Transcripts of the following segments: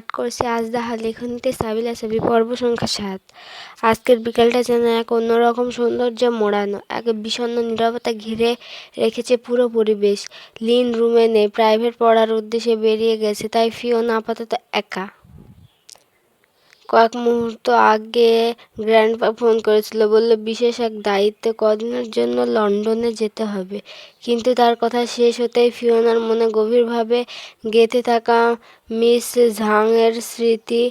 পাঠ করছি আজদাহা লেখনীতে সাবিলা সাবি পর্ব সংখ্যা সাত। আজকের বিকালটা যেন এক অন্যরকম সৌন্দর্য মোড়ানো, এক বিষণ্ন নিরাপত্তা ঘিরে রেখেছে পুরো পরিবেশ। লিন রুমে নেই, প্রাইভেট পড়ার উদ্দেশ্যে বেরিয়ে গেছে, তাই ফিওন আপাতত একা। কয়েক মুহূর্ত আগে গ্র্যান্ডপা ফোন করেছিল, বলল, বিশেষ এক দায়িত্বে কদিনের জন্য লন্ডনে যেতে হবে। কিন্তু তার কথা শেষ হতেই ফিওনার মনে গভীরভাবে গেঁথে থাকা মিস ঝাংয়ের স্মৃতি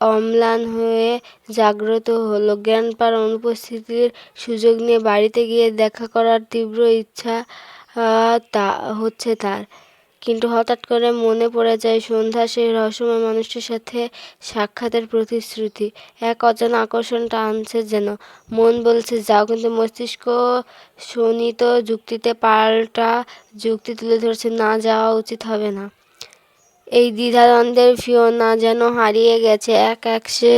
অম্লান হয়ে জাগ্রত হলো। গ্র্যান্ডপার অনুপস্থিতির সুযোগ নিয়ে বাড়িতে গিয়ে দেখা করার তীব্র ইচ্ছা তা, হচ্ছে তার। কিন্তু হঠাৎ করে মনে পড়ে যায় সন্ধ্যা সেই রহস্যময় মানুষটির সাথে সাক্ষাতের প্রতিশ্রুতি। এক অজানা আকর্ষণ টানছে যেন। মন বলছে, যাও কিন্তু মস্তিষ্ক শোনিত যুক্তিতে পাল্টা যুক্তি তুলে ধরছে, না যাওয়া উচিত হবে না। এই দ্বিধাদ্বন্দ্বের ফিওনা যেন হারিয়ে গেছে। এক এক সে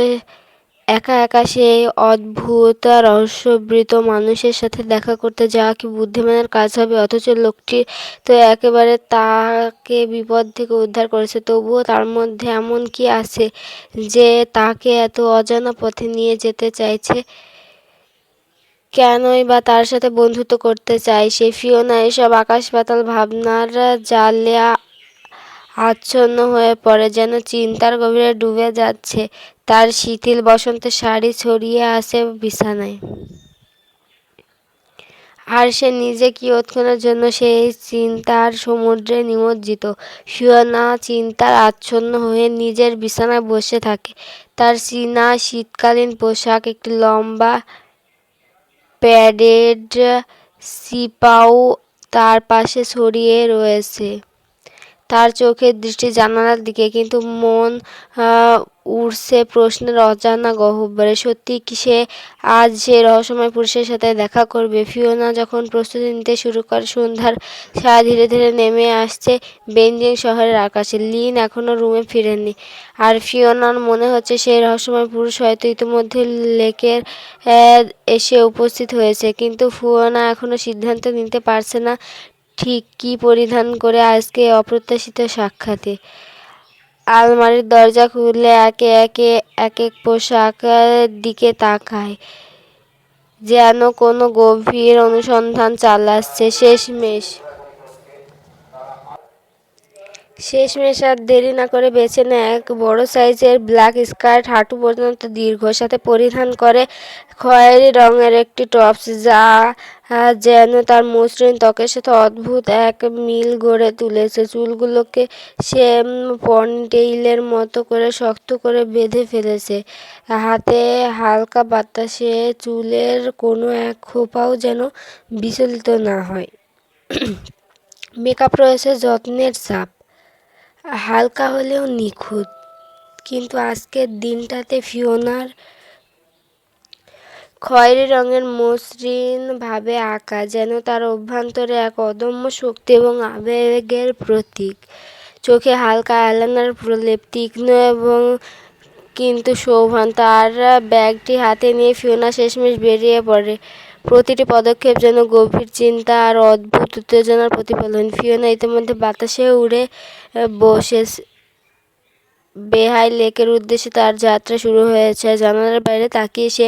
একা একা সেই অদ্ভুত রহস্যবৃত মানুষের সাথে দেখা করতে যাওয়া কি বুদ্ধিমানের কাজ হবে? অথচ লোকটি তো একেবারে তাকে বিপদ থেকে উদ্ধার করেছে। তবুও তার মধ্যে এমন কি আছে যে তাকে এত অজানা পথে নিয়ে যেতে চাইছে? কেনই বা তার সাথে বন্ধুত্ব করতে চাই সে ফিওনা? এসব আকাশ পাতাল ভাবনার জালে আচ্ছন্ন হয়ে পড়ে, যেন চিন্তার গভীরে ডুবে যাচ্ছে। তার শিথিল বসন্তের শাড়ি ছড়িয়ে আসে বিছানায়। আর সে নিজে কি কিয়ৎক্ষণের জন্য সেই চিন্তার সমুদ্রে নিমজ্জিত। ফিওনা চিন্তার আচ্ছন্ন হয়ে নিজের বিছানায় বসে থাকে। তার চীনা শীতকালীন পোশাক, একটি লম্বা প্যাডেড সিপাও তার পাশে ছড়িয়ে রয়েছে। তার চোখের দৃষ্টি জানালার দিকে, কিন্তু মন উড়ছে প্রশ্নের অজানা গহ্বরে। সত্যি কি সে আজ সে রহস্যময় পুরুষের সাথে দেখা করবে? ফিওনা যখন প্রস্তুতি নিতে শুরু করে, সন্ধ্যার ছায়া ধীরে ধীরে নেমে আসছে বেঞ্জিং শহরের আকাশে। লিন এখনও রুমে ফিরেনি আর ফিওনার মনে হচ্ছে সেই রহস্যময় পুরুষ হয়তো ইতিমধ্যে লেকের এসে উপস্থিত হয়েছে, কিন্তু ফিওনা এখনও সিদ্ধান্ত নিতে পারছে না ঠিক কি পরিধান করে আজকে অপ্রত্যাশিত সাক্ষাতে? আলমারির দরজা খুললে একে একে এক এক পোশাক দিকে তাকায়, যেন কোনো গভীর অনুসন্ধান চালাচ্ছে শেষমেশ। শেষমেশ আর দেরি না করে বেছে নেয় এক বড় সাইজের ব্ল্যাক স্কার্ট। হাঁটু পর্যন্ত দীর্ঘ, সাথে পরিধান করে খয়েরি রঙের একটি টপস, যা যেন তার মসৃণ ত্বকের সাথে অদ্ভুত এক মিল গড়ে তুলেছে। চুলগুলোকে সে পনিটেইলের মতো করে শক্ত করে বেঁধে ফেলেছে। হাতে হালকা বাতাসে চুলের কোনো এক খোপাও যেন বিচলিত না হয়। মেকআপ রয়েছে যত্নের চাপ হালকা হলেও নিখুঁত, কিন্তু আজকের দিনটাতে ফিওনার খয়েরি রঙের মসৃণ ভাবে আঁকা যেন তার অভ্যন্তরে এক অদম্য শক্তি এবং আবেগের প্রতীক। চোখে হালকা আলানার প্রলেপ, তীক্ষ্ণ এবং কিন্তু শোভান তার ব্যাগটি হাতে নিয়ে ফিওনা শেষমেশ বেরিয়ে পড়ে। প্রতিটি পদক্ষেপ যেন গভীর চিন্তা আর অদ্ভুত উত্তেজনার প্রতিফলন। ফিওনা ইতিমধ্যে বাতাসে উড়ে বসে বেহাই লেকের উদ্দেশ্যে তার যাত্রা শুরু হয়েছে। জানালার বাইরে তাকিয়ে সে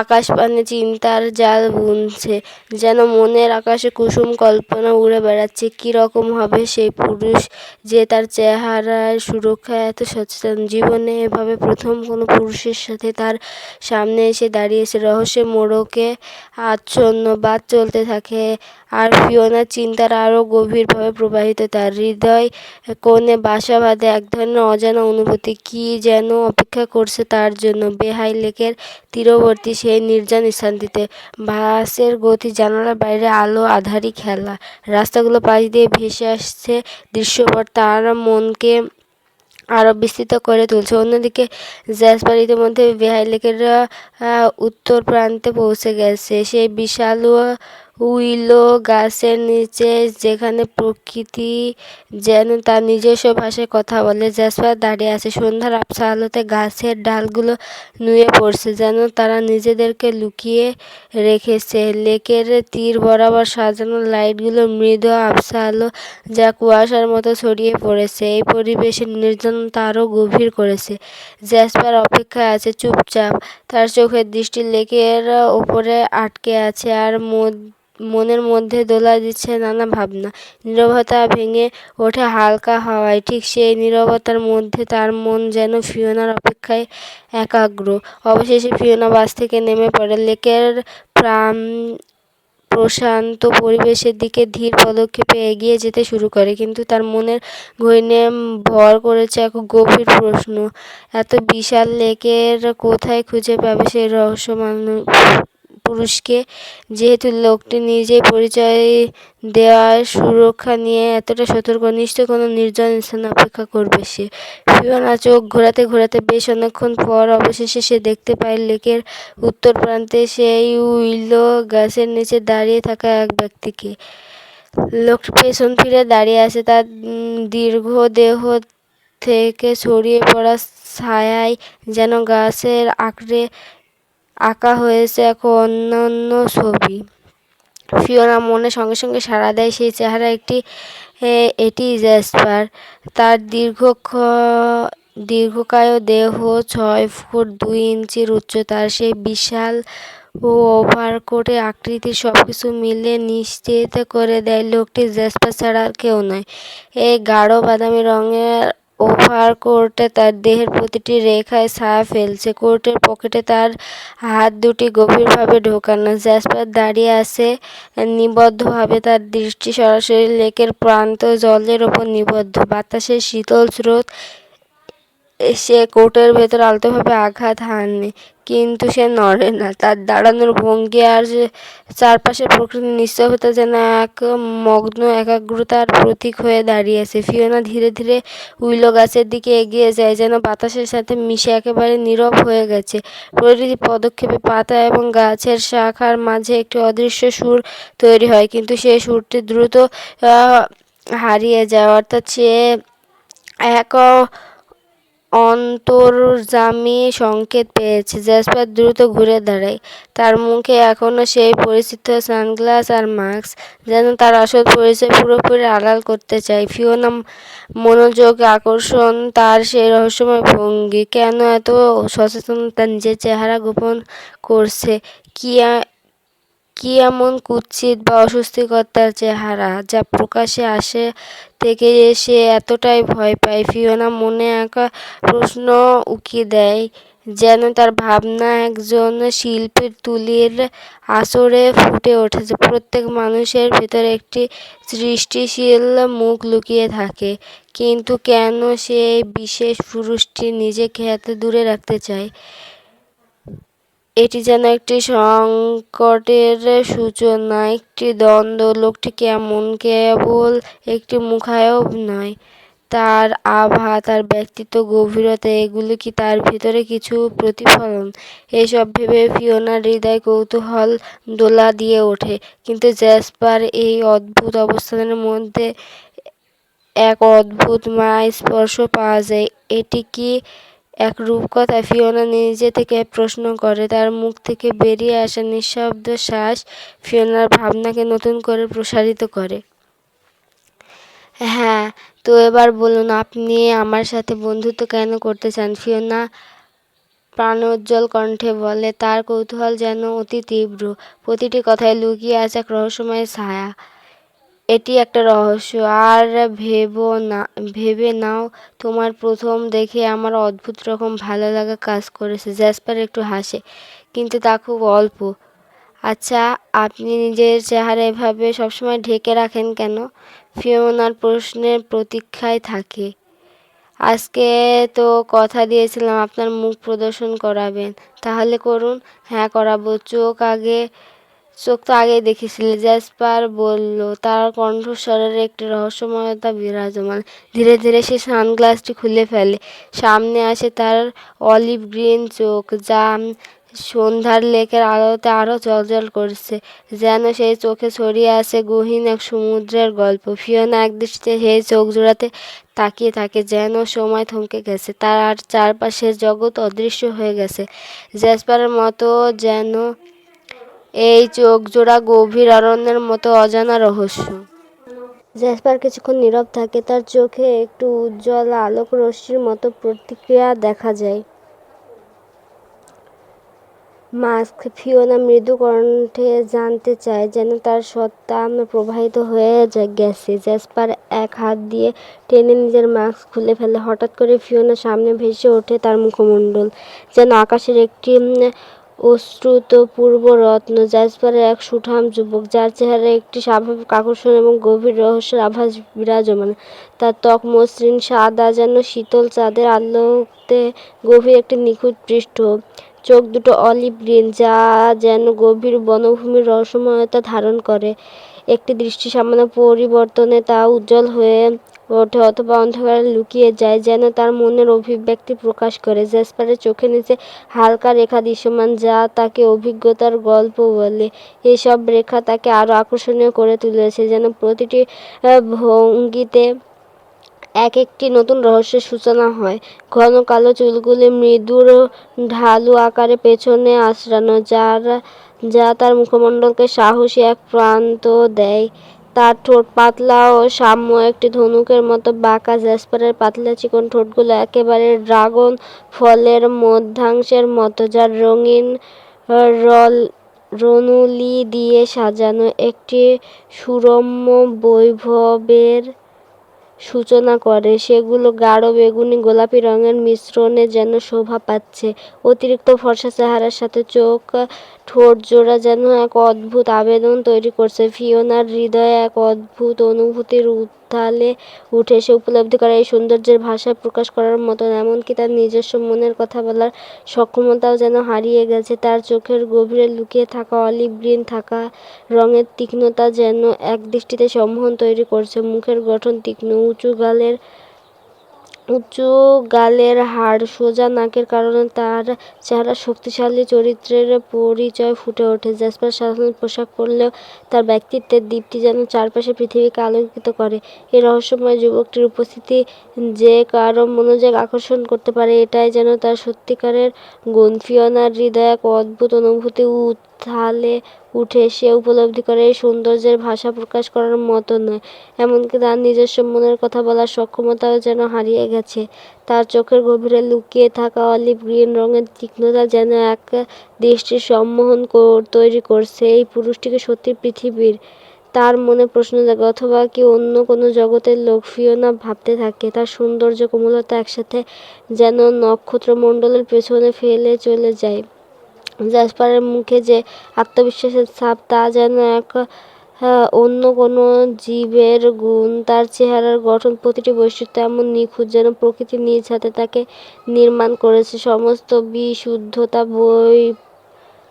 আকাশ পানে চিন্তার জাল বুনছে, যেন মনের আকাশে কুসুম কল্পনা উড়ে বেড়াচ্ছে। কী রকম হবে সেই পুরুষ যে তার চেহারার সুরক্ষা এত সচেতন? জীবনে এভাবে প্রথম কোনো পুরুষের সাথে তার সামনে এসে দাঁড়িয়েছে রহস্যের মোড়কে আচ্ছন্ন বাদ চলতে থাকে। আর ফিওনার চিন্তার আরও গভীরভাবে প্রবাহিত তার হৃদয় কোণে বাসা বাঁধে এক ধরনের অজানা অনুভূতি। কী যেন অপেক্ষা করছে তার জন্য। বেহাই লেকের তীরবর্তী সেই নির্জন স্থানটিতে। বাসের গতি জানালার বাইরে আলো আধারি খেলা। রাস্তাগুলো পাশ দিয়ে ভেসে আসছে দৃশ্যপট। তার মনকে আরও বিস্তৃত করে তুলছে। অন্যদিকে জ্যাসপার ইতিমধ্যে বেহাই লেকের উত্তর প্রান্তে পৌঁছে গেছে। সেই বিশাল উইলো গাছের নিচে যেখানে প্রকৃতি যেন তার নিজস্ব ভাষায় কথা বলে। জ্যাসপার দাঁড়িয়ে আছে। সন্ধ্যার আবছা আলোতে গাছের ডালগুলো নুয়ে পড়ছে, যেন তারা নিজেদেরকে লুকিয়ে রেখেছে। লেকের তীর বরাবর সাজানো লাইটগুলো মৃদু আবছা আলো যা কুয়াশার মতো ছড়িয়ে পড়েছে। এই পরিবেশের নির্জনতা আরও গভীর করেছে। জ্যাসপার অপেক্ষায় আছে চুপচাপ। তার চোখের দৃষ্টি লেকের ওপরে আটকে আছে আর মনের মধ্যে দোলা দিচ্ছে নানা ভাবনা। নীরবতা ভেঙে ওঠে হালকা হাওয়ায়, ঠিক সেই নীরবতার মধ্যে তার মন যেন ফিওনার অপেক্ষায় একাগ্র। অবশেষে ফিওনা বাস থেকে নেমে পড়ে। লেকের প্রাণ প্রশান্ত পরিবেশের দিকে ধীর পদক্ষেপে এগিয়ে যেতে শুরু করে, কিন্তু তার মনের গহীনে ভর করেছে এক গভীর প্রশ্ন। এত বিশাল লেকের কোথায় খুঁজে পাবে সেই রহস্য মানুষ পুরুষকে। যেহেতু লোকটি নিজেই পরিচয় দেওয়ার সুরক্ষা নিয়ে এতটা সতর্ক নিশ্চয় কোনো নির্জন স্থানে অপেক্ষা করবে সে। ফিওনা চোখ ঘোরাতে ঘোরাতে বেশ অনেকক্ষণ পর অবশেষে সে দেখতে পায় লেকের উত্তর প্রান্তে সেই উইলো গাছের নিচে দাঁড়িয়ে থাকা এক ব্যক্তিকে। লোকটি পেছন ফিরে দাঁড়িয়ে আছে, তার দীর্ঘ দেহ থেকে ছড়িয়ে পড়া ছায়ায় যেন গাছের আঁকড়ে আঁকা হয়েছে এক অন্যান্য ছবি। ফিওনা মনে সঙ্গে সঙ্গে সাড়া দেয় সেই চেহারা একটি এটি জ্যাসপার। তার দীর্ঘক্ষ দীর্ঘকায় দেহ ছয় ফুট দুই ইঞ্চির উচ্চতার সেই বিশাল ও ওভারকোটে আকৃতির সব কিছু মিলে নিশ্চিত করে দেয়, লোকটি জ্যাসপার ছাড়া আর কেউ নয়। এই গাঢ় বাদামি রঙের ওভার কোর্টে তার দেহের প্রতিটি রেখায় ছায়া ফেলছে। কোর্টের পকেটে তার হাত দুটি গভীরভাবে ঢোকানো। জ্যাসপার দাঁড়িয়ে আছে, নিবদ্ধভাবে তার দৃষ্টি সরাসরি লেকের প্রান্ত জলের ওপর নিবদ্ধ। বাতাসের শীতল স্রোত সে কোর্টের ভেতর আলতোভাবে আঘাত হাননি, কিন্তু সে নড়ে না। তার দাঁড়ানোর ভঙ্গি আর চারপাশের প্রকৃতি নিস্তব্ধতা যেন এক মগ্ন একাগ্রতার প্রতীক হয়ে দাঁড়িয়েছে। ফিওনা ধীরে ধীরে উইলো গাছের দিকে এগিয়ে যায়, যেন বাতাসের সাথে মিশে একেবারে নীরব হয়ে গেছে। প্রতিটি পদক্ষেপে পাতা এবং গাছের শাখার মাঝে একটি অদৃশ্য সুর তৈরি হয়, কিন্তু সেই সুরটি দ্রুত হারিয়ে যায়। অর্থাৎ সে এক অন্তর্যামী সংকেত পেয়েছে। জ্যাসপার দ্রুত ঘুরে দাঁড়ায়। তার মুখে এখনও সেই পরিচিত সানগ্লাস আর মাস্ক, যেন তার আসল পরিচয় পুরোপুরি আড়াল করতে চায়। ফিওনা মনোযোগ, আকর্ষণ, তার সেই রহস্যময় ভঙ্গি। কেন এত সচেতনতা নিজের চেহারা গোপন করছে? কি কি এমন কুৎসিত বা অস্বস্তিকর্তার চেহারা যা প্রকাশে আসে থেকে সে এতটাই ভয় পায়? ফিওনা মনে একা প্রশ্ন উকি দেয় যেন তার ভাবনা একজন শিল্পীর তুলির আসরে ফুটে ওঠেছে প্রত্যেক মানুষের ভেতরে একটি সৃষ্টিশীল মুখ লুকিয়ে থাকে। কিন্তু কেন সে বিশেষ পুরুষটি নিজেকে এত দূরে রাখতে চায়? এটি যেন একটি সংকটের সূচনা, একটি দ্বন্দ্ব। লোকটি কেমন, কেবল একটি মুখায়ব নয়, তার আভা, তার ব্যক্তিত্ব, গভীরতা, এগুলো কি তার ভিতরে কিছু প্রতিফলন? এসব ভেবে ফিওনার হৃদয় কৌতূহল দোলা দিয়ে ওঠে, কিন্তু জ্যাসপার এই অদ্ভুত অবস্থানের মধ্যে এক অদ্ভুত মায়া স্পর্শ পাওয়া যায়। এটি কি এক রূপকথা ফিওনা নিজে থেকে প্রশ্ন করে, তার মুখ থেকে বেরিয়ে আসা নিঃশব্দ শ্বাস ফিওনার ভাবনাকে নতুন করে প্রসারিত করে। হ্যাঁ তো এবার বলুন, আপনি আমার সাথে বন্ধুত্ব কেন করতে চান? ফিওনা প্রাণোজ্জ্বল কণ্ঠে বলে, তার কৌতূহল যেন অতি তীব্র। প্রতিটি কথায় লুকিয়ে আছে এক রহস্যময় ছায়া। এটি একটা রহস্য। আর ভেবো না, ভেবে নাও, তোমার প্রথম দেখে আমার অদ্ভুত রকম ভালো লাগা কাজ করেছে। জ্যাসপার একটু হাসে, কিন্তু তা খুব অল্প। আচ্ছা আপনি নিজের চেহারা এভাবে সবসময় ঢেকে রাখেন কেন? ফিওনার প্রশ্নের প্রতীক্ষায় থাকে। আজকে তো কথা দিয়েছিলাম, আপনার মুখ প্রদর্শন করাবেন। তাহলে করুন। হ্যাঁ করাবো। চোখ আগে চোখ তো আগেই দেখেছিলে। জ্যাসপার বলল, তার কণ্ঠস্বরের একটি রহস্যময়তা বিরাজমান। ধীরে ধীরে সে সানগ্লাসটি খুলে ফেলে। সামনে আসে তার অলিভ গ্রিন চোখ, যা সন্ধ্যার লেকের আলোতে আরও জলজল করছে। যেন সেই চোখে ছড়িয়ে আছে গহীন এক সমুদ্রের গল্প। ফিওনা একদৃষ্টিতে সেই চোখ জোড়াতে তাকিয়ে থাকে, যেন সময় থমকে গেছে। তার আর চারপাশের জগৎ অদৃশ্য হয়ে গেছে। জ্যাসপারের মতো যেন এই চোখ জোড়া গভীর অরণ্যের মতো অজানা রহস্য। জ্যাসপার কিছুক্ষণ নীরব থাকে, তার চোখে একটু উজ্জ্বল আলোক রশ্মির মতো প্রতিক্রিয়া দেখা যায়। মাস্ক ফিওনা মৃদু কণ্ঠে জানতে চায় যেন তার সত্তা প্রবাহিত হয়ে গেছে। জ্যাসপার এক হাত দিয়ে টেনে নিজের মাস্ক খুলে ফেলে। হঠাৎ করে ফিওনার সামনে ভেসে ওঠে তার মুখমণ্ডল, যেন আকাশের একটি অশ্রুতপূর্ব রত্ন জ্যাসপারের এক সুঠাম যুবক, যার চেহারায় একটি স্বাভাবিক আকর্ষণ এবং গভীর রহস্যের আভাস বিরাজমান। তার ত্বক মসৃণ, সাদা যেন শীতল চাঁদের আলোতে গভীর একটি নিখুঁত পৃষ্ঠ। চোখ দুটো অলিভ গ্রিন, যা যেন গভীর বনভূমির রহস্যময়তা ধারণ করে। একটি দৃষ্টি সামান্য পরিবর্তনে তা উজ্জ্বল হয়ে ওঠে অথবা অন্ধকারে লুকিয়ে যায়, যেন তার মনের অভিব্যক্তি প্রকাশ করে। জ্যাসপারের চোখের নিচে হালকা রেখা দৃশ্যমান, যা তাকে অভিজ্ঞতার গল্প বলে। এসব রেখা তাকে আরও আকর্ষণীয় করে তুলেছে, যেন প্রতিটি ভঙ্গিতে এক একটি নতুন রহস্যের সূচনা হয়। ঘন কালো চুলগুলি, মৃদুর ঢালু আকারে পেছনে আঁচড়ানো যার, যা তার মুখমণ্ডলকে সাহসী এক প্রান্ত দেয়। তার ঠোঁট পাতলা ও সাম্য একটি ধনুকের মতো বাঁকা জ্যাসপারের পাতলা চিকন ঠোঁটগুলো একেবারে ড্রাগন ফলের মধ্যাংশের মতো, যার রঙিন রল রনুলি দিয়ে সাজানো একটি সুরম্য বৈভবের সূচনা করে। সেগুলো গাঢ়, বেগুনি, গোলাপি রঙের মিশ্রণে যেন শোভা পাচ্ছে। অতিরিক্ত ফর্সা চেহারার সাথে চোখ ঠোঁট জোড়া যেন এক অদ্ভুত আবেদন তৈরি করছে। ফিওনার হৃদয়ে এক অদ্ভুত অনুভূতির উত্থালে উঠে এসে উপলব্ধি করে এই সৌন্দর্যের ভাষায় প্রকাশ করার মতন, এমনকি তার নিজস্ব মনের কথা বলার সক্ষমতাও যেন হারিয়ে গেছে। তার চোখের গভীরে লুকিয়ে থাকা অলিভ গ্রিন, থাকা রঙের তীক্ষ্ণতা যেন এক দৃষ্টিতে সম্মোহন তৈরি করছে। মুখের গঠন তীক্ষ্ণ, উঁচু গালের উঁচু গালের হাড় সোজা নাকের কারণে তার চেহারা শক্তিশালী চরিত্রের পরিচয় ফুটে ওঠে। জ্যাসপার সাধারণ পোশাক পরলেও তার ব্যক্তিত্বের দীপ্তি যেন চারপাশে পৃথিবীকে আলোকিত করে। এই রহস্যময় যুবকটির উপস্থিতি যে কারও মনোযোগ আকর্ষণ করতে পারে, এটাই যেন তার সত্যিকারের গুণ ফিওনার হৃদয়ে এক অদ্ভুত অনুভূতি উত্থালে উঠে সে উপলব্ধি করে, এই সৌন্দর্যের ভাষা প্রকাশ করার মতো নয়। এমনকি তার নিজস্ব মনের কথা বলার সক্ষমতাও যেন হারিয়ে গেছে। তার চোখের গভীরে লুকিয়ে থাকা অলিভ গ্রিন রঙের তীক্ষ্ণতা যেন এক দৃষ্টির সম্মোহন তৈরি করছে এই পুরুষটিকে সত্যি পৃথিবীর। তার মনে প্রশ্ন জাগে, অথবা কি অন্য কোনো জগতের লোক ফিওনা ভাবতে থাকে? তার সৌন্দর্য কোমলতা একসাথে যেন নক্ষত্রমণ্ডলের পেছনে ফেলে চলে যায়। জ্যাসপারের মুখে যে আত্মবিশ্বাসের ছাপ, তা যেন এক অন্য কোনো জীবের গুণ, তার চেহারার গঠন, প্রতিটি বৈশিষ্ট্য এমন নিখুঁত যেন প্রকৃতি নিজ হাতে তাকে নির্মাণ করেছে। সমস্ত বিশুদ্ধতা বই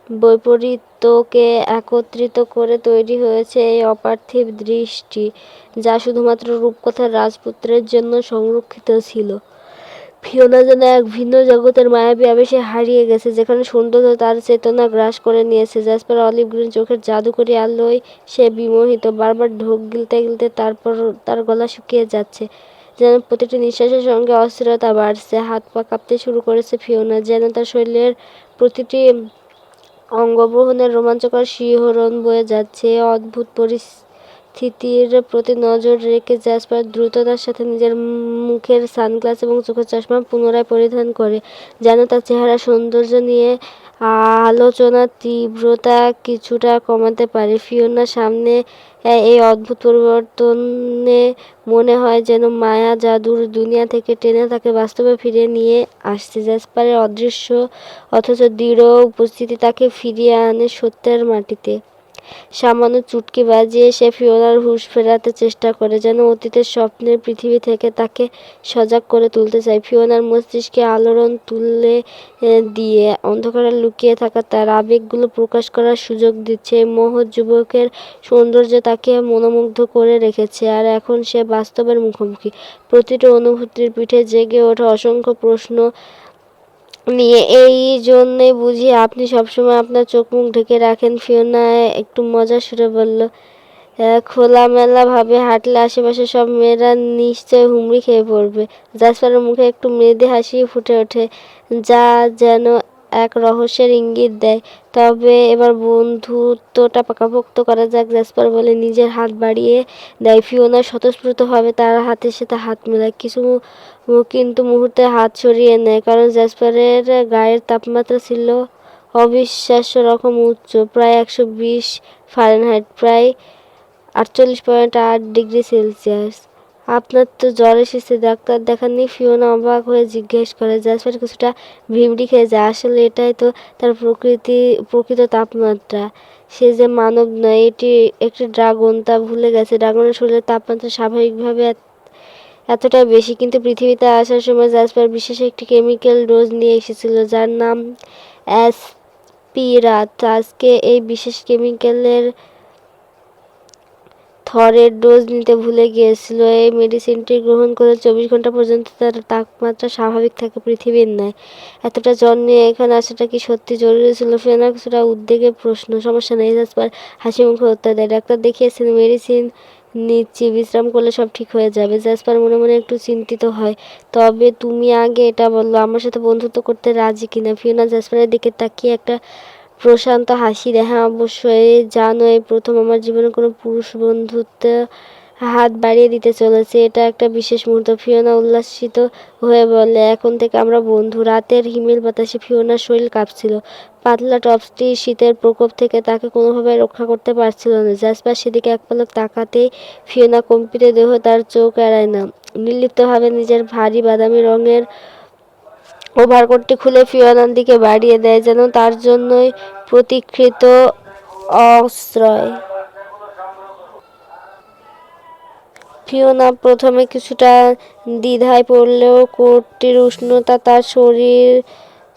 বৈপরীত্যকে একত্রিত করে তৈরি হয়েছে এই অপার্থিব দৃষ্টি, যা শুধুমাত্র রূপকথার রাজপুত্রের জন্য সংরক্ষিত ছিল। ফিওনা যেন এক ভিন্ন জগতের মায়াবী আবেশে হারিয়ে গেছে, যেখানে সৌন্দর্য তার চেতনা গ্রাস করে নিয়েছে। জ্যাসপার অলিভ গ্রিন চোখের জাদুকরি আলোয় সে বিমোহিত, বারবার ঢোক গিলতে গিলতে তারপর তার গলা শুকিয়ে যাচ্ছে, যেন প্রতিটি নিঃশ্বাসের সঙ্গে অস্থিরতা বাড়ছে। হাত পা কাঁপতে শুরু করেছে ফিওনা, যেন তার শরীরের প্রতিটি অঙ্গগ্রহণের রোমাঞ্চকর শিহরণ বয়ে যাচ্ছে। অদ্ভুত অদ্ভুত পরিস্থিতির প্রতি নজর রেখে জ্যাসপার দ্রুততার সাথে নিজের মুখের সানগ্লাস এবং চোখের চশমা পুনরায় পরিধান করে, যেন তার চেহারা সৌন্দর্য নিয়ে আলোচনার তীব্রতা কিছুটা কমাতে পারে। ফিওনার সামনে এই অদ্ভুত পরিবর্তনে মনে হয় যেন মায়া জাদুর দুনিয়া থেকে টেনে তাকে বাস্তবে ফিরে নিয়ে আসছে। জ্যাসপারের অদৃশ্য অথচ দৃঢ় উপস্থিতি তাকে ফিরিয়ে আনে সত্যের মাটিতে। সামান্য চুটকি বাজিয়ে সে ফিওনার হুঁশ ফেরাতে চেষ্টা করে, যেন অতীতের স্বপ্নের পৃথিবী থেকে তাকে সজাগ করে তুলতে চায়। ফিওনার মস্তিষ্কে আলোড়ন তুলে দিয়ে অন্ধকারে লুকিয়ে থাকা তার আবেগগুলো প্রকাশ করার সুযোগ দিচ্ছে। এই মহৎ যুবকের সৌন্দর্য তাকে মনোমুগ্ধ করে রেখেছে, আর এখন সে বাস্তবের মুখোমুখি। প্রতিটি অনুভূতির পিঠে জেগে ওঠে অসংখ্য প্রশ্ন নিয়ে এই জন্যে বুঝি আপনি সবসময় আপনার চোখ মুখ ঢেকে রাখেন। ফিওনা একটু মজা সুরে বলল খোলামেলাভাবে খোলামেলা ভাবে হাঁটলে আশেপাশে সব মেয়েরা নিশ্চয় হুমড়ি খেয়ে পড়বে। জাসপারের মুখে একটু মৃদু হাসি ফুটে ওঠে, যা যেন এক রহস্যের ইঙ্গিত দেয়। তবে এবার বন্ধুত্বটা পাকাপোক্ত করা যাক। জাসপার বলে, নিজের হাত বাড়িয়ে দেয়। ফিওনা স্বতঃস্ফূর্তভাবে তার হাতের সাথে হাত মেলায়। কিছু কিন্তু মুহূর্তে হাত সরিয়ে নেয়, কারণ জাসপারের গায়ের তাপমাত্রা ছিল অবিশ্বাস্য রকম উচ্চ, প্রায় একশো বিশ ফারেনহাইট, প্রায় আটচল্লিশ পয়েন্ট আট ডিগ্রি সেলসিয়াস। আপনার তো জ্বর এসেছে, ডাক্তার দেখাননি, ফিওনা অবাক হয়ে জিজ্ঞেস করে জাসপার কিছুটা ভিমড়ি খেয়ে যায়। আসলে এটাই তো তার প্রকৃতি, প্রকৃত তাপমাত্রা। সে যে মানব নয়, এটি একটি ড্রাগন, তা ভুলে গেছে। ড্রাগনের শরীরের তাপমাত্রা স্বাভাবিকভাবে এতটা বেশি, কিন্তু পৃথিবীতে আসার সময় জাসপার বিশেষ একটি কেমিক্যাল ডোজ নিয়ে এসেছিল, যার নাম অ্যাসপিরাত। আজকে এই বিশেষ কেমিক্যালের থরের ডোজ নিতে ভুলে গিয়েছিল। এই মেডিসিনটি গ্রহণ করে চব্বিশ ঘণ্টা পর্যন্ত তার তাপমাত্রা স্বাভাবিক থাকে পৃথিবীর ন্যায়। এতটা জ্বর নিয়ে এখানে আসাটা কি সত্যি জরুরি ছিল? ফেনা কিছুটা উদ্বেগের প্রশ্ন, সমস্যা নেই, জাসপার। হাসি মুখে উত্তর দেয়, ডাক্তার দেখিয়েছেন, মেডিসিন নিচ্ছি, বিশ্রাম করলে সব ঠিক হয়ে যাবে। জাসপার মনে মনে একটু চিন্তিত হয়। তবে তুমি আগে এটা বলল আমার সাথে বন্ধুত্ব করতে রাজি কিনা? ফিওনা জাসপারের দিকে তাকিয়ে একটা প্রশান্ত হাসি দেয় হ্যাঁ অবশ্যই, জানো এই প্রথম আমার জীবনে কোনো পুরুষ বন্ধুত্ব হাত বাড়িয়ে দিতে চলেছে। এটা একটা বিশেষ মুহূর্ত। ফিওনা উল্লাসিত হয়ে বলে, এখন থেকে আমরা বন্ধু। রাতের হিমেল বাতাসে ফিওনার শরীর কাঁপছিল। পাতলা টপসটি শীতের প্রকোপ থেকে তাকে কোনোভাবে রক্ষা করতে পারছিল না। জাসপার সেদিকে এক পলক তাকাতেই ফিওনা কম্পিত দেহ তার চোখ এড়ায় না। নির্লিপ্তভাবে নিজের ভারী বাদামি রঙের ওভারকোটটি খুলে ফিওনার বাড়িয়ে দেয় যেন তার জন্যই প্রতীক্ষিত আশ্রয় ফিওনা প্রথমে কিছুটা দ্বিধায় পড়লেও কোটটির উষ্ণতা তার শরীর,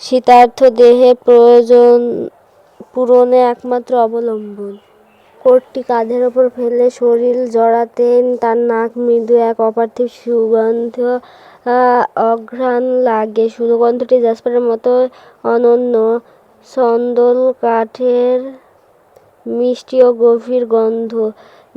শীতার্থ দেহে প্রয়োজন পূরণে একমাত্র অবলম্বন। কোটটি কাঁধের ওপর ফেলে শরীর জড়াতেন তার নাক, মৃদু এক অপার্থিব সুগন্ধ অঘ্রাণ লাগে। সুগন্ধটি জাসপারের মতো অনন্য। সন্দল কাঠের মিষ্টি ও গভীর গন্ধ।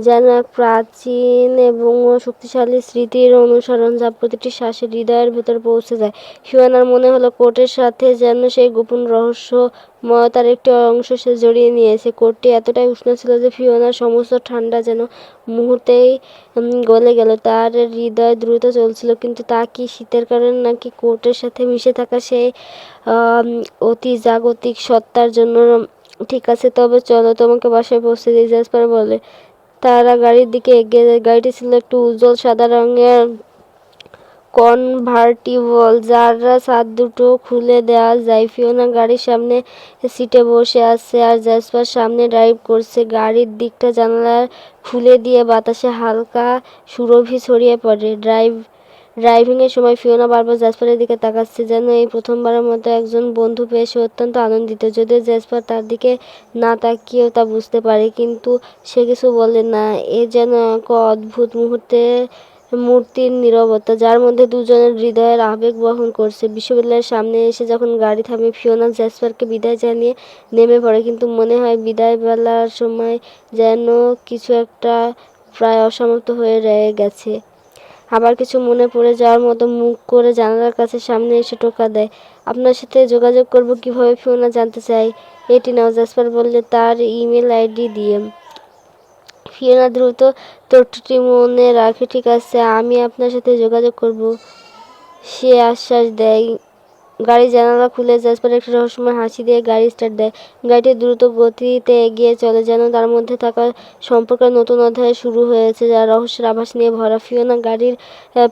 যেন এক প্রাচীন এবং শক্তিশালী স্মৃতির অনুসরণ যা প্রতিটি শ্বাসে হৃদয়ের ভেতর পৌঁছে যায়। ফিওনার মনে হলো, কোর্টের সাথে যেন সেই গোপন রহস্যময়তার একটি অংশ সে জড়িয়ে নিয়েছে। কোর্টটি এতটাই উষ্ণ ছিল যে ফিওনার সমস্ত ঠান্ডা যেন মুহূর্তেই গলে গেল। তার হৃদয় দ্রুত চলছিল, কিন্তু তা কি শীতের কারণে নাকি কোর্টের সাথে মিশে থাকা সেই অতি জাগতিক সত্তার জন্য? ঠিক আছে, তবে চলো তোমাকে বাসায় পৌঁছে দিয়ে জাসপার বলে। তারা গাড়ির দিকে এগিয়ে যায়। গাড়িটি ছিল একটু উজ্জ্বল সাদা রঙের কনভার্টিবল যার ছাদ দুটো খুলে দেওয়া যায়। ফিওনা গাড়ির সামনে সিটে বসে আছে আর জাসপার সামনে ড্রাইভ করছে। গাড়ির দিকটা জানালা খুলে দিয়ে বাতাসে হালকা সুরভি ছড়িয়ে পড়ে। ড্রাইভ ড্রাইভিংয়ের সময় ফিওনা বারবার জাসপারের দিকে তাকাচ্ছে, যেন এই প্রথমবারের মতো একজন বন্ধু পেয়ে সে অত্যন্ত আনন্দিত। যদিও জাসপার তার দিকে না তাকিয়েও তা বুঝতে পারে, কিন্তু সে কিছু বলে না। এ যেন এক অদ্ভুত মুহূর্তে, মূর্তির নিরবতা, যার মধ্যে দুজনের হৃদয়ের আবেগ বহন করছে। বিশ্ববিদ্যালয়ের সামনে এসে যখন গাড়ি থামে, ফিওনা জ্যাসপারকে বিদায় জানিয়ে নেমে পড়ে, কিন্তু মনে হয় বিদায় বেলার সময় যেন কিছু একটা প্রায় অসমাপ্ত হয়ে রয়ে গেছে। আবার কিছু মনে পড়ে যাওয়ার মতো মুখ করে জানালার কাছে সামনে এসে টোকা দেয়। আপনার সাথে যোগাযোগ করব কীভাবে ফিওনা জানতে চাই? এটি নাও, জাসপার বললে, তার ইমেল আইডি দিয়ে। ফিওনা দ্রুত, তথ্যটি মনে রাখে, ঠিক আছে, আমি আপনার সাথে যোগাযোগ করব। সে আশ্বাস দেয়। গাড়ির জানালা খুলে জাসপার একটি রহস্যময় হাসি দিয়ে গাড়ি স্টার্ট দেয়। গাড়িটি দ্রুত গতিতে এগিয়ে চলে যেন তার মধ্যে থাকা সম্পর্কের নতুন অধ্যায় শুরু হয়েছে, যা রহস্যের আভাস নিয়ে ভরা। ফিওনা গাড়ির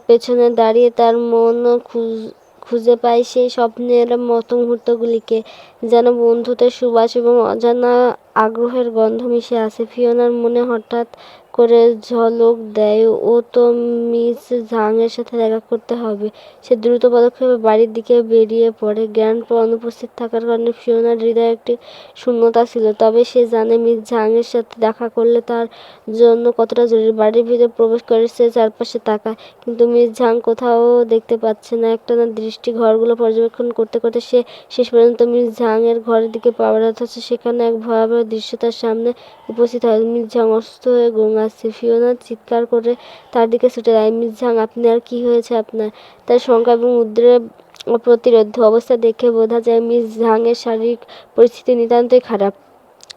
পেছনে দাঁড়িয়ে তার মন খুঁজ- খুঁজে পায় সেই স্বপ্নের মতো মুহূর্তগুলিকে, যেন বন্ধুত্বের সুবাস এবং অজানা আগ্রহের গন্ধ মিশে আছে ফিওনার মনে হঠাৎ করে ঝলক দেয়। ও তো মিস ঝাংয়ের সাথে দেখা করতে হবে। সে দ্রুত পদক্ষেপে বাড়ির দিকে বেরিয়ে পড়ে। গ্র্যান্ডপা অনুপস্থিত থাকার কারণে ফিওনার হৃদয়ে একটি শূন্যতা ছিল। তবে সে জানে মিস ঝাংয়ের সাথে দেখা করলে তার জন্য কতটা জরুরি। বাড়ির ভিতরে প্রবেশ করে সে চারপাশে তাকায়। কিন্তু মিস ঝাং কোথাও দেখতে পাচ্ছে না। একটানা দৃষ্টি ঘরগুলো পর্যবেক্ষণ করতে করতে সে শেষ পর্যন্ত মিস ঝাংয়ের ঘরের দিকে পাওয়ার অথচ সেখানে এক ভয়াবহ দৃশ্য তার সামনে উপস্থিত হয়। মিস ঝাং অসুস্থ হয়ে ঘুমাচ্ছে ফিওনা চিৎকার করে তার দিকে ছুটে যায়। ঝাং আপনি আর কি হয়েছে আপনার? তার শঙ্কা এবং উদ্রেক প্রতিরোধ অবস্থা দেখে বোঝা যায় মিস ঝাংয়ের শারীরিক পরিস্থিতি নিতান্তই খারাপ।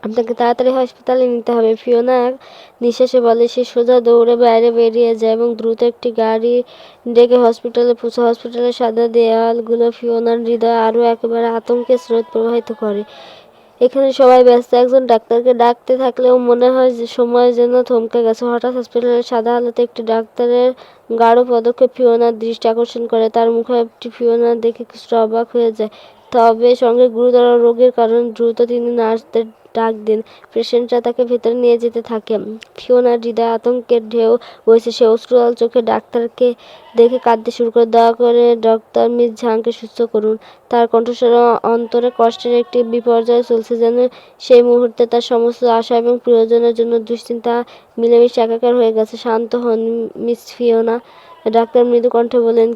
আপনাকে তাড়াতাড়ি হাসপাতালে নিতে হবে। ফিওনা এক নিঃশ্বাসে বলে, সে সোজা দৌড়ে বাইরে বেরিয়ে যায় এবং দ্রুত একটি গাড়ি ডেকে হসপিটালে পৌঁছে। হসপিটালের সাদা দেয়ালগুলো ফিওনার হৃদয় আরও একেবারে আতঙ্কের স্রোত প্রবাহিত করে। এখানে সবাই ব্যস্ত। একজন ডাক্তারকে ডাকতে থাকলেও মনে হয় যে সময় যেন থমকে গেছে। হঠাৎ হসপিটালের সাদা আলোতে একটি ডাক্তারের গাঢ় পদক্ষেপ ফিওনার দৃষ্টি আকর্ষণ করে। তার মুখে একটি ফিওনা দেখে কিছুটা অবাক হয়ে যায়। তবে সঙ্গে গুরুতর রোগের কারণে দ্রুত তিনি নার্সদের ডাক দেন। পেশেন্টরা তাকে ভেতরে নিয়ে যেতে থাকে। ফিওনার হৃদয় আতঙ্কের ঢেউ বইছে। সে অশ্রুলাল চোখে ডাক্তারকে দেখে কাঁদতে শুরু করে। দয়া করে ডক্টর মিস ঝাংকে সুস্থ করুন। তার কণ্ঠস্বর অন্তরে কষ্টের একটি বিপর্যয় চলছে যেন সেই মুহূর্তে তার সমস্ত আশা এবং প্রিয়জনের জন্য দুশ্চিন্তা মিলেমিশে একাকার হয়ে গেছে। শান্ত হন মিস ফিওনা। ডাক্তার মৃদু কণ্ঠে বলেন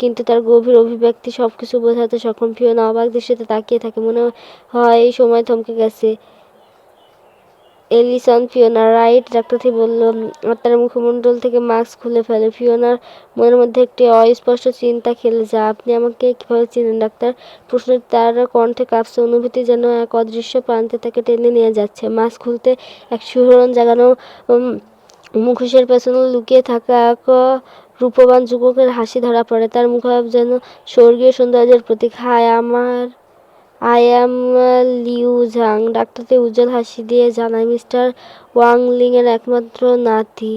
কিন্তু তার গভীর অভিব্যক্তি সবকিছু বোঝাতে সক্ষম। ফিওনা অবাক দৃষ্টিতে তাকিয়ে থাকে, মনে হয় এই সময় থমকে গেছে। এলিসন, ফিওনা রাইট ডাক্তারটি বলল, আর তার মুখমণ্ডল থেকে মাস্ক খুলে ফেলে। ফিওনার মনের মধ্যে একটি অস্পষ্ট চিন্তা খেলে যা। আপনি আমাকে কীভাবে চিনেন, ডাক্তার? প্রশ্নের তার কণ্ঠে কাঁপছে, অনুভূতি যেন এক অদৃশ্য প্রান্তে তাকে টেনে নিয়ে যাচ্ছে। মাস্ক খুলতে এক শিহরণ জাগানো মুখোশের পেছনে লুকিয়ে থাকা এক রূপবান যুবকের হাসি ধরা পড়ে। তার মুখাভাব যেন স্বর্গীয় সৌন্দর্যের প্রতীক। হায় আমার আই অ্যাম লিউ ঝাং। উজ্জ্বল হাসি দিয়ে জানায়, মিস্টার ওয়াংলিং এর একমাত্র নাতি।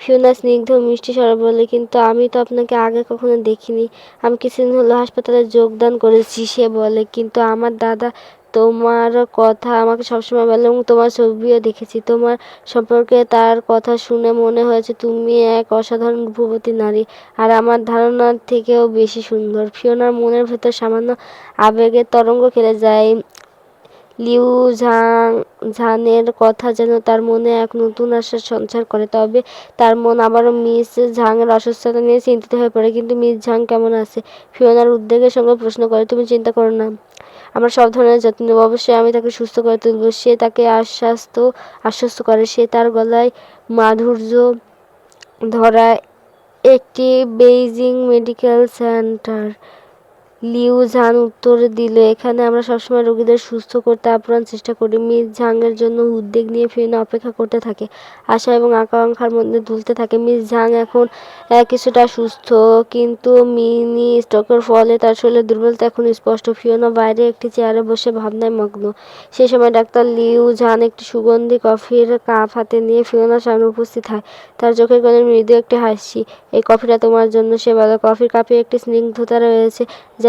ফিওনা স্নিগ্ধ মিষ্টি স্বরে বলে, কিন্তু আমি তো আপনাকে আগে কখনো দেখিনি। আমি কিছুদিন হলো হাসপাতালে যোগদান করেছি, সে বলে। কিন্তু আমার দাদা তোমার কথা আমাকে সবসময় বলে এবং তোমার ছবিও দেখেছি। তোমার সম্পর্কে তার কথা শুনে মনে হয়েছে তুমি এক অসাধারণ রূপবতী নারী আর আমার ধারণার থেকেও বেশি সুন্দর। ফিওনার মনের ভেতর সামান্য আবেগের তরঙ্গ খেলে যায়। লিউ ঝাং, ঝানের কথা যেন তার মনে এক নতুন আশার সঞ্চার করে। তবে তার মন আবারও মিস ঝাংয়ের অসুস্থতা নিয়ে চিন্তিত হয়ে পড়ে। কিন্তু মিস ঝাং কেমন আছে? ফিওনার উদ্বেগের সঙ্গে প্রশ্ন করে, তুমি চিন্তা করো না। আমরা সব ধরনের যত্ন নেব। অবশ্যই আমি তাকে সুস্থ করে তুলব। সে তাকে আশ্বাস্ত, আশ্বস্ত করে। সে তার গলায় মাধুর্য ধরা একটি Beijing medical centre. Liu Zhan উত্তর দিল। এখানে আমরা সবসময় রোগীদের সুস্থ করতে আপ্রাণ চেষ্টা করি। মিস ঝাংয়ের জন্য উদ্বেগ নিয়ে ফিরনে অপেক্ষা করতে থাকে। আশা এবং আকাঙ্ক্ষার মধ্যে দুলতে থাকে। মিস ঝাং এখন কিছুটা সুস্থ, কিন্তু মিনি স্ট্রোকের ফলে তার শরীরে দুর্বলতা এখন স্পষ্ট। ফিওনা বাইরে একটি চেয়ারে বসে ভাবনায় মগ্ন। সেই সময় ডাক্তার লিউ ঝান একটি সুগন্ধি কফির কাপ হাতে নিয়ে ফিওনার সামনে উপস্থিত হয়। তার চোখের কোণে মৃদু একটি হাসি। এই কফিটা তোমার জন্য সে বলে। কফির কাপে একটি স্নিগ্ধতা রয়েছে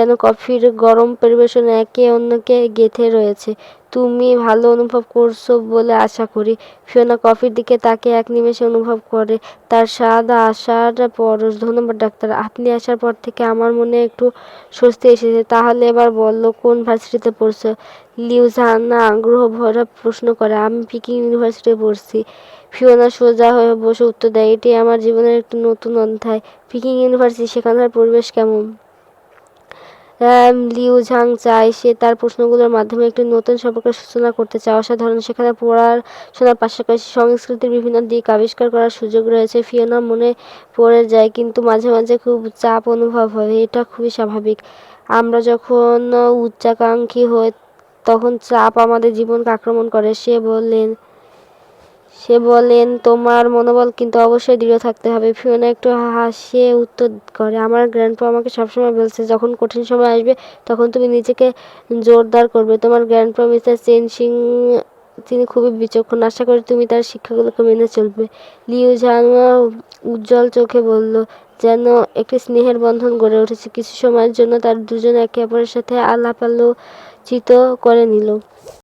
যেন কফির গরম পরিবেশন একে অন্যকে গেঁথে রয়েছে। তুমি ভালো অনুভব করছ বলে আশা করি। ফিওনা কফির দিকে তাকে এক নিমেষে অনুভব করে। তার স্বাদ আসার পরশ ধন্যবাদ ডাক্তার। আপনি আসার পর থেকে আমার মনে একটু স্বস্তি এসেছে। তাহলে এবার বলল কোন ভার্সিটিতে পড়ছো? লিউজানা আগ্রহ ভরা প্রশ্ন করে। আমি পিকিং ইউনিভার্সিটিতে পড়ছি। ফিওনা সোজা হয়ে বসে উত্তর দেয়, এটি আমার জীবনের একটি নতুন অধ্যায়। পিকিং ইউনিভার্সিটি, সেখানকার পরিবেশ কেমন? লিউ ঝাং চায় সে তার প্রশ্নগুলোর মাধ্যমে একটি নতুন সম্পর্কের সূচনা করতে চায়। অসাধারণ, সেখানে পড়াশোনার পাশাপাশি সংস্কৃতির বিভিন্ন দিক আবিষ্কার করার সুযোগ রয়েছে। ফিওনা মনে পড়ে যায়, কিন্তু মাঝে মাঝে খুব চাপ অনুভব হয়। এটা খুবই স্বাভাবিক। আমরা যখন উচ্চাকাঙ্ক্ষী হই, তখন চাপ আমাদের জীবনকে আক্রমণ করে। সে বললেন সে বলেন, তোমার মনোবল কিন্তু অবশ্যই দৃঢ় থাকতে হবে। ফিওনা একটু হাসে উত্তর করে, আমার গ্র্যান্ডপা আমাকে সবসময় বলছে, যখন কঠিন সময় আসবে, তখন তুমি নিজেকে জোরদার করবে। তোমার গ্র্যান্ডপা মিস্টার চেন সিং, তিনি খুবই বিচক্ষণ। আশা করি তুমি তার শিক্ষাগুলোকে মেনে চলবে। লিউ ঝাং উজ্জ্বল চোখে বলল, যেন একটি স্নেহের বন্ধন গড়ে উঠেছে। কিছু সময়ের জন্য তার দুজন একে অপরের সাথে আলাপ করে নিল।